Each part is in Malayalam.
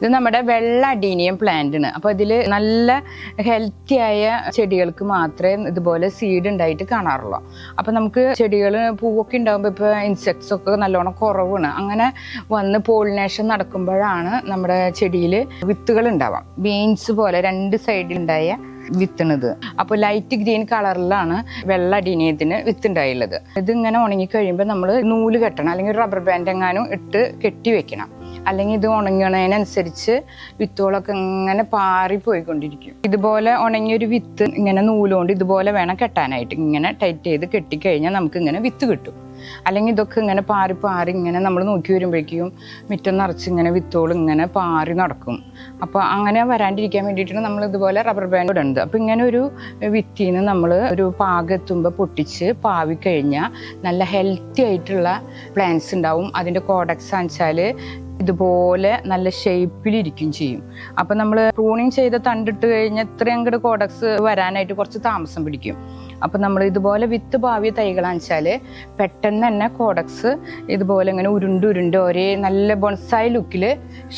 ഇത് നമ്മുടെ വെള്ള അഡീനിയം പ്ലാന്റ് ആണ്. അപ്പൊ ഇതിൽ നല്ല ഹെൽത്തി ആയ ചെടികൾക്ക് മാത്രമേ ഇതുപോലെ സീഡ് ഉണ്ടായിട്ട് കാണാറുള്ളൂ. അപ്പോൾ നമുക്ക് ചെടികൾ പൂവൊക്കെ ഉണ്ടാകുമ്പോൾ ഇപ്പൊ ഇൻസെക്ട്സ് ഒക്കെ നല്ലോണം കുറവാണ്. അങ്ങനെ വന്ന് പോളിനേഷൻ നടക്കുമ്പോഴാണ് നമ്മുടെ ചെടിയിൽ വിത്തുകൾ ഉണ്ടാവാം. ബീൻസ് പോലെ രണ്ട് സൈഡിലുണ്ടായ വിത്തണത് അപ്പോൾ ലൈറ്റ് ഗ്രീൻ കളറിലാണ് വെള്ള അടീനിയത്തിന് വിത്തുണ്ടായുള്ളത് ഇതിങ്ങനെ ഉണങ്ങി കഴിയുമ്പോൾ നമ്മൾ നൂൽ കെട്ടണം. അല്ലെങ്കിൽ റബ്ബർ ബാൻഡ് എങ്ങാനും ഇട്ട് കെട്ടി വെക്കണം. അല്ലെങ്കിൽ ഇത് ഉണങ്ങണതിനനുസരിച്ച് വിത്തുകളൊക്കെ ഇങ്ങനെ പാറി പോയിക്കൊണ്ടിരിക്കും ഇതുപോലെ ഉണങ്ങിയൊരു വിത്ത് ഇങ്ങനെ നൂലുകൊണ്ട് ഇതുപോലെ വേണം കെട്ടാനായിട്ട്. ഇങ്ങനെ ടൈറ്റ് ചെയ്ത് കെട്ടിക്കഴിഞ്ഞാൽ നമുക്ക് ഇങ്ങനെ വിത്ത് കിട്ടും. അല്ലെങ്കിൽ ഇതൊക്കെ ഇങ്ങനെ പാറി പാറി ഇങ്ങനെ നമ്മൾ നോക്കി വരുമ്പോഴേക്കും മുറ്റം നിറച്ച് ഇങ്ങനെ വിത്തുകൾ ഇങ്ങനെ പാറി നടക്കും. അപ്പോൾ അങ്ങനെ വരാണ്ടിരിക്കാൻ വേണ്ടിയിട്ടാണ് നമ്മൾ ഇതുപോലെ റബ്ബർ ബാൻഡ് ഇടുന്നത് അപ്പോൾ ഇങ്ങനെ ഒരു വിത്തിന്ന് നമ്മൾ ഒരു പാകത്തുമ്പോൾ പൊട്ടിച്ച് പാവി കഴിഞ്ഞാൽ നല്ല ഹെൽത്തി ആയിട്ടുള്ള പ്ലാന്റ്സ് ഉണ്ടാവും. അതിന്റെ കോഡക്സ് വെച്ചാൽ ഇതുപോലെ നല്ല ഷേപ്പിലിരിക്കും ചെയ്യും. അപ്പം നമ്മൾ പ്രൂണിങ് ചെയ്ത തണ്ടിട്ട് കഴിഞ്ഞാൽ ഇത്രയും അങ്ങോട്ട് കോഡക്സ് വരാനായിട്ട് കുറച്ച് താമസം പിടിക്കും. അപ്പം നമ്മൾ ഇതുപോലെ വിത്ത് ഭാവിയ തൈകളാണെന്ന് വെച്ചാൽ പെട്ടെന്ന് തന്നെ കോഡക്സ് ഇതുപോലെ ഇങ്ങനെ ഉരുണ്ട് ഉരുണ്ട് ഒരേ നല്ല ബൊൺസായ ലുക്കിൽ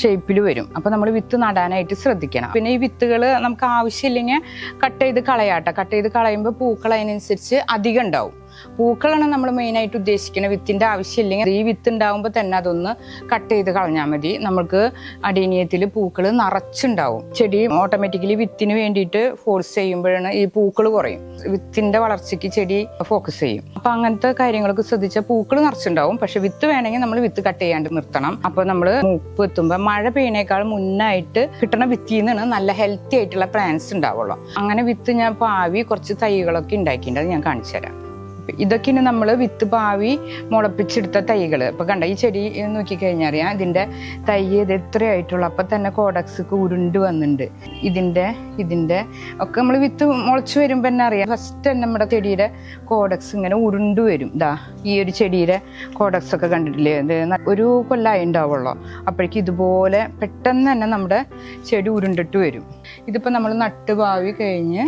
ഷേപ്പിൽ വരും. അപ്പം നമ്മൾ വിത്ത് നടാനായിട്ട് ശ്രദ്ധിക്കണം. പിന്നെ ഈ വിത്തുകൾ നമുക്ക് ആവശ്യമില്ലെങ്കിൽ കട്ട് ചെയ്ത് കളയാട്ടോ. കട്ട് ചെയ്ത് കളയുമ്പോൾ പൂക്കൾ അതിനനുസരിച്ച് അധികം ഉണ്ടാവും. പൂക്കളാണ് നമ്മൾ മെയിനായിട്ട് ഉദ്ദേശിക്കുന്നത് വിത്തിന്റെ ആവശ്യമില്ലെങ്കിൽ ഈ വിത്ത് ഉണ്ടാകുമ്പോൾ തന്നെ അതൊന്ന് കട്ട് ചെയ്ത് കളഞ്ഞാൽ മതി. നമുക്ക് അടീനിയത്തിൽ പൂക്കൾ നിറച്ചുണ്ടാവും. ചെടി ഓട്ടോമാറ്റിക്കലി വിത്തിന് വേണ്ടിയിട്ട് ഫോഴ്സ് ചെയ്യുമ്പോഴാണ് ഈ പൂക്കൾ കുറയും. വിത്തിന്റെ വളർച്ചയ്ക്ക് ചെടി ഫോക്കസ് ചെയ്യും. അപ്പം അങ്ങനത്തെ കാര്യങ്ങളൊക്കെ ശ്രദ്ധിച്ചാൽ പൂക്കൾ നിറച്ചുണ്ടാവും. പക്ഷെ വിത്ത് വേണമെങ്കിൽ നമ്മൾ വിത്ത് കട്ട് ചെയ്യാണ്ട് നിർത്തണം. അപ്പോൾ നമ്മൾ മൂപ്പ് എത്തുമ്പോൾ മഴ പെയ്യണേക്കാൾ മുന്നായിട്ട് കിട്ടുന്ന വിത്തിൽ നിന്നാണ് നല്ല ഹെൽത്തി ആയിട്ടുള്ള പ്ലാന്റ്സ് ഉണ്ടാവുള്ളൂ. അങ്ങനെ വിത്ത് ഞാൻ പാവി കുറച്ച് തൈകളൊക്കെ ഉണ്ടാക്കിയിട്ടുണ്ട്. അത് ഞാൻ കാണിച്ചു തരാം. ഇതൊക്കെയാണ് നമ്മൾ വിത്ത് പാവി മുളപ്പിച്ചെടുത്ത തൈകൾ ഇപ്പൊ കണ്ട ഈ ചെടി നോക്കിക്കഴിഞ്ഞാൽ അറിയാം ഇതിന്റെ തൈ ഇത് എത്രയായിട്ടുള്ളൂ. അപ്പൊ തന്നെ കോഡക്സ് ഉരുണ്ട് വന്നിട്ടുണ്ട് ഇതിന്റെ ഇതിന്റെ ഒക്കെ നമ്മൾ വിത്ത് മുളച്ചു വരുമ്പോൾ തന്നെ അറിയാം. ഫസ്റ്റ് തന്നെ നമ്മുടെ ചെടിയുടെ കോഡക്സ് ഇങ്ങനെ ഉരുണ്ട് വരും. ഇതാ ഈ ഒരു ചെടിയുടെ കോഡക്സ് ഒക്കെ കണ്ടിട്ടില്ലേ? ഒരു കൊല്ലായി ഉണ്ടാവുള്ളൂ. അപ്പോഴേക്കും ഇതുപോലെ പെട്ടെന്ന് തന്നെ നമ്മുടെ ചെടി ഉരുണ്ടിട്ട് വരും. ഇതിപ്പോ നമ്മൾ നട്ട് പാവി കഴിഞ്ഞ്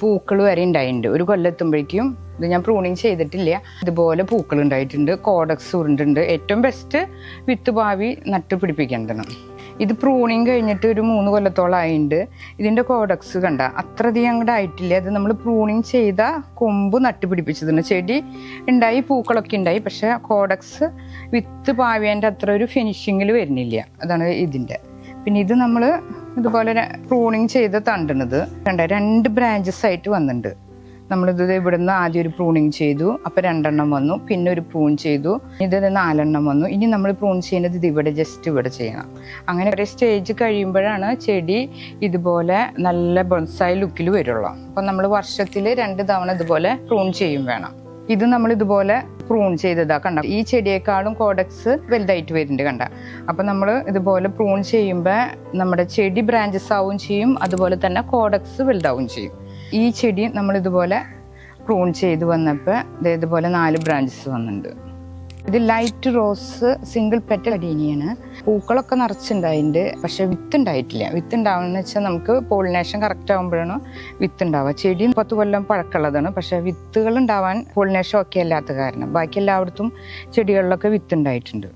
പൂക്കൾ വരെ ഉണ്ടായിട്ടുണ്ട് ഒരു കൊല്ലെത്തുമ്പോഴേക്കും ഇത് ഞാൻ പ്രൂണിങ് ചെയ്തിട്ടില്ല. ഇതുപോലെ പൂക്കൾ ഉണ്ടായിട്ടുണ്ട് കോഡക്സ് ഉരുണ്ടുണ്ട്. ഏറ്റവും ബെസ്റ്റ് വിത്ത് ഭാവി നട്ട് പിടിപ്പിക്കേണ്ടതാണ്. ഇത് പ്രൂണിങ് കഴിഞ്ഞിട്ട് ഒരു മൂന്ന് കൊല്ലത്തോളം ആയിട്ടുണ്ട് ഇതിന്റെ കോഡക്സ് കണ്ട അത്രയധികം അങ്ങോട്ട് ആയിട്ടില്ല. അത് നമ്മൾ പ്രൂണിങ് ചെയ്ത കൊമ്പ് നട്ട് പിടിപ്പിച്ചതാണ്. ചെടി ഉണ്ടായി പൂക്കളൊക്കെ ഉണ്ടായി പക്ഷേ കോഡക്സ് വിത്ത് പാവേന്റെ അത്ര ഒരു ഫിനിഷിങ്ങിൽ വരുന്നില്ല. അതാണ് ഇതിന്റെ പിന്നെ ഇത് നമ്മൾ ഇതുപോലെ പ്രൂണിങ് ചെയ്ത തണ്ടണത്. കണ്ട രണ്ട് ബ്രാഞ്ചസ് ആയിട്ട് വന്നിട്ടുണ്ട് നമ്മളിത് ഇവിടുന്ന് ആദ്യം ഒരു പ്രൂണിങ് ചെയ്തു. അപ്പോൾ രണ്ടെണ്ണം വന്നു. പിന്നെ ഒരു പ്രൂൺ ചെയ്തു. ഇത് നാലെണ്ണം വന്നു. ഇനി നമ്മൾ പ്രൂൺ ചെയ്യുന്നത് ഇത് ഇവിടെ ജസ്റ്റ് ഇവിടെ ചെയ്യണം. അങ്ങനെ ഒരു സ്റ്റേജ് കഴിയുമ്പോഴാണ് ചെടി ഇതുപോലെ നല്ല ബൊൺസായി ലുക്കിൽ വരുള്ളൂ. അപ്പം നമ്മൾ വർഷത്തിൽ രണ്ട് തവണ ഇതുപോലെ പ്രൂൺ ചെയ്യും വേണം. ഇത് നമ്മൾ ഇതുപോലെ പ്രൂൺ ചെയ്തതാ കണ്ട? ഈ ചെടിയേക്കാളും കോഡക്സ് വലുതായിട്ട് വരുന്നുണ്ട് കണ്ട? അപ്പൊ നമ്മൾ ഇതുപോലെ പ്രൂൺ ചെയ്യുമ്പോൾ നമ്മുടെ ചെടി ബ്രാഞ്ചസ് ആവുകയും ചെയ്യും. അതുപോലെ തന്നെ കോഡക്സ് വലുതാവും ചെയ്യും. ഈ ചെടി നമ്മൾ ഇതുപോലെ പ്രൂൺ ചെയ്ത് വന്നപ്പോൾ ദേ ഇതുപോലെ നാല് ബ്രാഞ്ചസ് വന്നിട്ടുണ്ട് ഇത് ലൈറ്റ് റോസ് സിംഗിൾ പെറ്റൽ അടീനിയാണ് പൂക്കളൊക്കെ നിറച്ചുണ്ടായിട്ടുണ്ട് പക്ഷെ വിത്ത് ഉണ്ടായിട്ടില്ല വിത്ത് ഉണ്ടാവുന്ന വെച്ചാൽ നമുക്ക് പോളിനേഷൻ കറക്റ്റ് ആകുമ്പോഴാണ് വിത്ത് ഉണ്ടാവുക ചെടി പത്ത് കൊല്ലം പഴക്കമുള്ളതാണ് പക്ഷെ വിത്തുകൾ ഉണ്ടാവാൻ പോളിനേഷൻ ഒക്കെ അല്ലാത്ത കാരണം. ബാക്കി എല്ലായിടത്തും ചെടികളിലൊക്കെ വിത്ത് ഉണ്ടായിട്ടുണ്ട്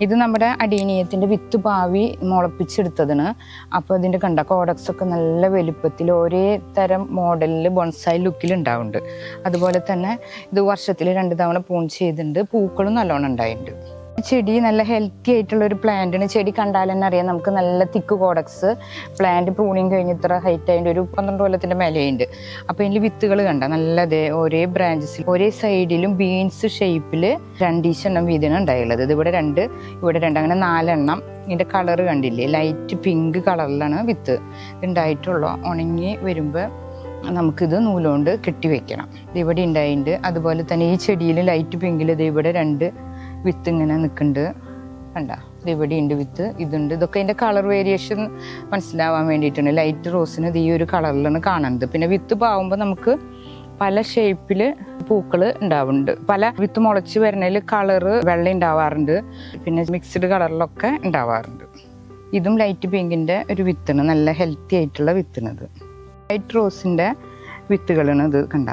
ഇത് നമ്മുടെ അടീനീയത്തിന്റെ വിത്ത് പാവി മുളപ്പിച്ചെടുത്തതാണ് അപ്പോൾ ഇതിന്റെ കണ്ട കോഡക്സ് ഒക്കെ നല്ല വലുപ്പത്തിൽ ഒരേ തരം മോഡലിൽ ബോൺസായി ലുക്കിൽ ഉണ്ടാവുന്നുണ്ട്. അതുപോലെ തന്നെ ഇത് വർഷത്തിൽ രണ്ട് തവണ പൂൺ ചെയ്തിട്ടുണ്ട്. പൂക്കളും നല്ലോണം ഉണ്ടായിട്ടുണ്ട്. ചെടി നല്ല ഹെൽത്തി ആയിട്ടുള്ള ഒരു പ്ലാന്റാണ് ചെടി കണ്ടാൽ തന്നെ അറിയാം നമുക്ക് നല്ല തിക്ക് കോഡക്സ് പ്ലാന്റ് പ്രൂണിങ് കഴിഞ്ഞ് ഇത്ര ഹൈറ്റ് ആയിട്ട് ഒരു പന്ത്രണ്ട് കൊല്ലത്തിന്റെ മേലെയുണ്ട്. അപ്പോൾ ഇതിൽ വിത്തുകൾ കണ്ട നല്ല ഒരേ ബ്രാഞ്ചസിൽ ഒരേ സൈഡിലും ബീൻസ് ഷേപ്പിൽ രണ്ടീശെണ്ണം വീതമാണ് ഉണ്ടായുള്ളത്. ഇത് ഇവിടെ രണ്ട് ഇവിടെ രണ്ട് അങ്ങനെ നാലെണ്ണം. ഇതിന്റെ കളർ കണ്ടില്ലേ? ലൈറ്റ് പിങ്ക് കളറിലാണ് വിത്ത്. ഉണ്ടായിട്ടുള്ളൂ. ഉണങ്ങി വരുമ്പോൾ നമുക്കിത് നൂലുകൊണ്ട് കെട്ടിവെക്കണം ഇത് ഇവിടെ ഉണ്ടായിട്ടുണ്ട് അതുപോലെ തന്നെ ഈ ചെടിയിൽ ലൈറ്റ് പിങ്കിൽ ഇത് ഇവിടെ രണ്ട് വിത്ത് ഇങ്ങനെ നിൽക്കുന്നുണ്ട് കണ്ട? ഇവിടെ ഉണ്ട് വിത്ത് ഇതുണ്ട്. ഇതൊക്കെ അതിന്റെ കളർ വേരിയേഷൻ മനസ്സിലാവാൻ വേണ്ടിയിട്ടാണ്. ലൈറ്റ് റോസിന് ഇത് ഈ ഒരു കളറിലാണ് കാണുന്നത്. പിന്നെ വിത്ത് പാവുമ്പോൾ നമുക്ക് പല ഷേപ്പിൽ പൂക്കൾ ഉണ്ടാവുന്നുണ്ട്. പല വിത്ത് മുളച്ച് വരുന്നതിൽ കളറ് വെള്ളം ഉണ്ടാവാറുണ്ട്. പിന്നെ മിക്സ്ഡ് കളറിലൊക്കെ ഉണ്ടാവാറുണ്ട്. ഇതും ലൈറ്റ് പിങ്കിന്റെ ഒരു വിത്താണ്. നല്ല ഹെൽത്തി ആയിട്ടുള്ള വിത്തണത് ലൈറ്റ് റോസിന്റെ വിത്തുകളാണ് ഇത്. കണ്ട?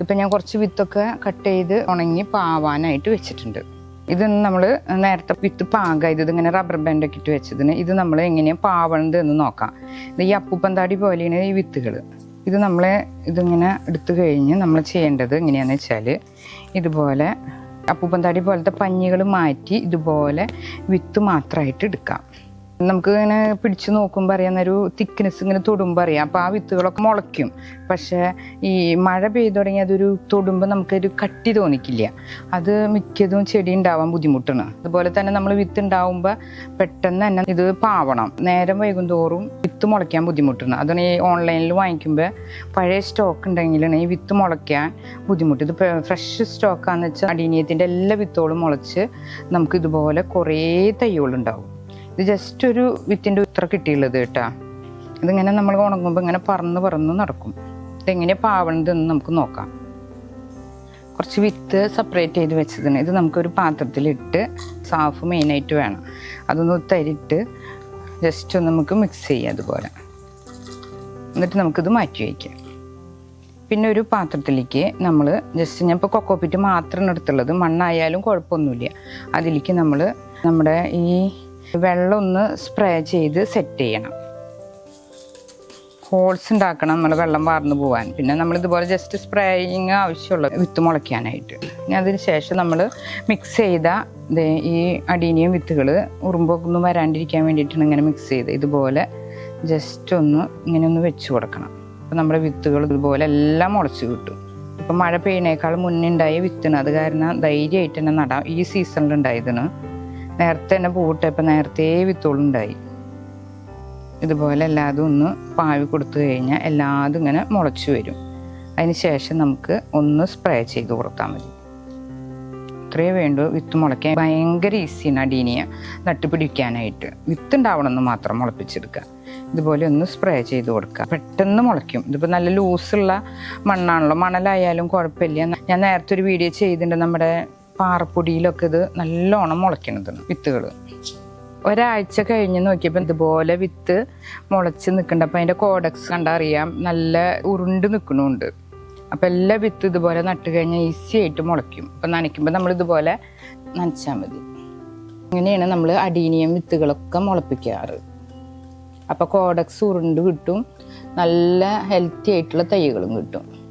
ഇപ്പം ഞാൻ കുറച്ച് വിത്തൊക്കെ കട്ട് ചെയ്ത് ഉണങ്ങി പാവാനായിട്ട് വെച്ചിട്ടുണ്ട്. ഇത് നമ്മൾ നേരത്തെ വിത്ത് പാകായത് ഇതിങ്ങനെ റബ്ബർ ബാൻഡൊക്കെ ഇട്ട് വെച്ചതിന് ഇത് നമ്മൾ എങ്ങനെയാണ് പാവണത് എന്ന് നോക്കാം. ഇത് ഈ അപ്പുപ്പന്താടി പോലെയാണ് ഈ വിത്തുകൾ ഇത് നമ്മൾ ഇതിങ്ങനെ എടുത്തു കഴിഞ്ഞ് നമ്മൾ ചെയ്യേണ്ടത് എങ്ങനെയാണെന്ന് വെച്ചാൽ ഇതുപോലെ അപ്പൂപ്പന്താടി പോലത്തെ പഞ്ഞികൾ മാറ്റി ഇതുപോലെ വിത്ത് മാത്രമായിട്ട് എടുക്കാം. നമുക്ക് ഇങ്ങനെ പിടിച്ചു നോക്കുമ്പോൾ അറിയാം ഒരു തിക്നെസ് ഇങ്ങനെ തൊടുമ്പോൾ അറിയാം. അപ്പോൾ ആ വിത്തുകളൊക്കെ മുളയ്ക്കും. പക്ഷേ ഈ മഴ പെയ്തു തുടങ്ങി അതൊരു തൊടുമ്പോൾ നമുക്കൊരു കട്ടി തോന്നിക്കില്ല. അത് മിക്കതും ചെടി ഉണ്ടാവാൻ ബുദ്ധിമുട്ടാണ്. അതുപോലെ തന്നെ നമ്മൾ വിത്ത് ഉണ്ടാവുമ്പോൾ പെട്ടെന്ന് തന്നെ ഇത് പാവണം. നേരം വൈകും തോറും വിത്ത് മുളയ്ക്കാൻ ബുദ്ധിമുട്ടാണ്. അതാണ് ഈ ഓൺലൈനിൽ വാങ്ങിക്കുമ്പോൾ പഴയ സ്റ്റോക്ക് ഉണ്ടെങ്കിലാണ് ഈ വിത്ത് മുളയ്ക്കാൻ ബുദ്ധിമുട്ട്. ഇത് ഫ്രഷ് സ്റ്റോക്കാന്ന് വെച്ചാൽ അടീനിയത്തിന്റെ എല്ലാ വിത്തോളും മുളച്ച് നമുക്ക് ഇതുപോലെ കുറേ തൈകളുണ്ടാവും. ഇത് ജസ്റ്റ് ഒരു വിത്തിന്റെ ഉത്ര കിട്ടിയുള്ളത് കേട്ടാ. ഇതിങ്ങനെ നമ്മൾ ഉണങ്ങുമ്പോൾ ഇങ്ങനെ പറന്ന് പറന്ന് നടക്കും. ഇതെങ്ങനെ പാവണതെന്ന് നമുക്ക് നോക്കാം. കുറച്ച് വിത്ത് സെപ്പറേറ്റ് ചെയ്ത് വെച്ചതിന് ഇത് നമുക്കൊരു പാത്രത്തിലിട്ട് സാഫ് മെയിനായിട്ട് വേണം. അതൊന്ന് തരിട്ട് ജസ്റ്റ് ഒന്ന് നമുക്ക് മിക്സ് ചെയ്യാം അതുപോലെ. എന്നിട്ട് നമുക്കിത് മാറ്റി വയ്ക്കാം. പിന്നെ ഒരു പാത്രത്തിലേക്ക് നമ്മൾ ജസ്റ്റ് ഞാൻ ഇപ്പോൾ കൊക്കോപ്പിറ്റ് മാത്രമാണ് എടുത്തുള്ളത്. മണ്ണായാലും കുഴപ്പമൊന്നുമില്ല. അതിലേക്ക് നമ്മൾ നമ്മുടെ ഈ വെള്ളം ഒന്ന് സ്പ്രേ ചെയ്ത് സെറ്റ് ചെയ്യണം. ഹോൾസ് ഉണ്ടാക്കണം നമ്മൾ വെള്ളം വാർന്നു പോകാൻ പിന്നെ നമ്മൾ ഇതുപോലെ ജസ്റ്റ് സ്പ്രേയിങ് ആവശ്യമുള്ള വിത്ത് മുളയ്ക്കാനായിട്ട്. ഇനി അതിന് ശേഷം നമ്മൾ മിക്സ് ചെയ്ത ഈ അടീനിയം വിത്തുകൾ ഉറുമ്പൊന്നും വരാണ്ടിരിക്കാൻ വേണ്ടിയിട്ടാണ് ഇങ്ങനെ മിക്സ് ചെയ്ത്. ഇതുപോലെ ജസ്റ്റ് ഒന്ന് ഇങ്ങനെ ഒന്ന് വെച്ച് കൊടുക്കണം. അപ്പം നമ്മുടെ വിത്തുകൾ ഇതുപോലെ എല്ലാം മുളച്ച് കിട്ടും. ഇപ്പം മഴ പെയ്യണേക്കാൾ മുന്നേ ഉണ്ടായ വിത്തിന് അത് കാരണം ധൈര്യമായിട്ട് തന്നെ നടാം. ഈ സീസണിൽ ഉണ്ടായതിന് നേരത്തെ തന്നെ പൂവിട്ടപ്പോൾ നേരത്തെ വിത്തുകളുണ്ടായി ഇതുപോലെ എല്ലാതും ഒന്ന് പാവി കൊടുത്തു കഴിഞ്ഞാൽ എല്ലാതും ഇങ്ങനെ മുളച്ചു വരും. അതിന് ശേഷം നമുക്ക് ഒന്ന് സ്പ്രേ ചെയ്ത് കൊടുത്താൽ മതി. ഇത്രയേ വേണ്ടു വിത്ത് മുളയ്ക്കാൻ. ഭയങ്കര ഈസിയാണ് അടീനിയ. നട്ടുപിടിക്കാനായിട്ട് വിത്ത് ഉണ്ടാവണമെന്ന് മാത്രം മുളപ്പിച്ചെടുക്കുക. ഇതുപോലെ ഒന്ന് സ്പ്രേ ചെയ്ത് കൊടുക്കുക. പെട്ടെന്ന് മുളയ്ക്കും. ഇതിപ്പോൾ നല്ല ലൂസുള്ള മണ്ണാണല്ലോ. മണലായാലും കുഴപ്പമില്ല. ഞാൻ നേരത്തെ ഒരു വീഡിയോ ചെയ്തിട്ടുണ്ട് നമ്മുടെ പാറപ്പൊടിയിലൊക്കെ ഇത് നല്ലോണം മുളയ്ക്കണത് വിത്തുകൾ ഒരാഴ്ച കഴിഞ്ഞ് നോക്കിയപ്പോൾ ഇതുപോലെ വിത്ത് മുളച്ച് നിൽക്കുന്നുണ്ട് അപ്പം അതിന്റെ കോഡക്സ് കണ്ടറിയാം നല്ല ഉരുണ്ട് നിൽക്കണുണ്ട് അപ്പം എല്ലാ വിത്ത് ഇതുപോലെ നട്ട് കഴിഞ്ഞാൽ ഈസി ആയിട്ട് മുളയ്ക്കും. അപ്പം നനയ്ക്കുമ്പോൾ നമ്മൾ ഇതുപോലെ നനച്ചാൽ മതി. ഇങ്ങനെയാണ് നമ്മൾ അടീനിയം വിത്തുകളൊക്കെ മുളപ്പിക്കാറ്. അപ്പോൾ കോഡക്സ് ഉരുണ്ട് കിട്ടും നല്ല ഹെൽത്തി ആയിട്ടുള്ള തൈകളും കിട്ടും.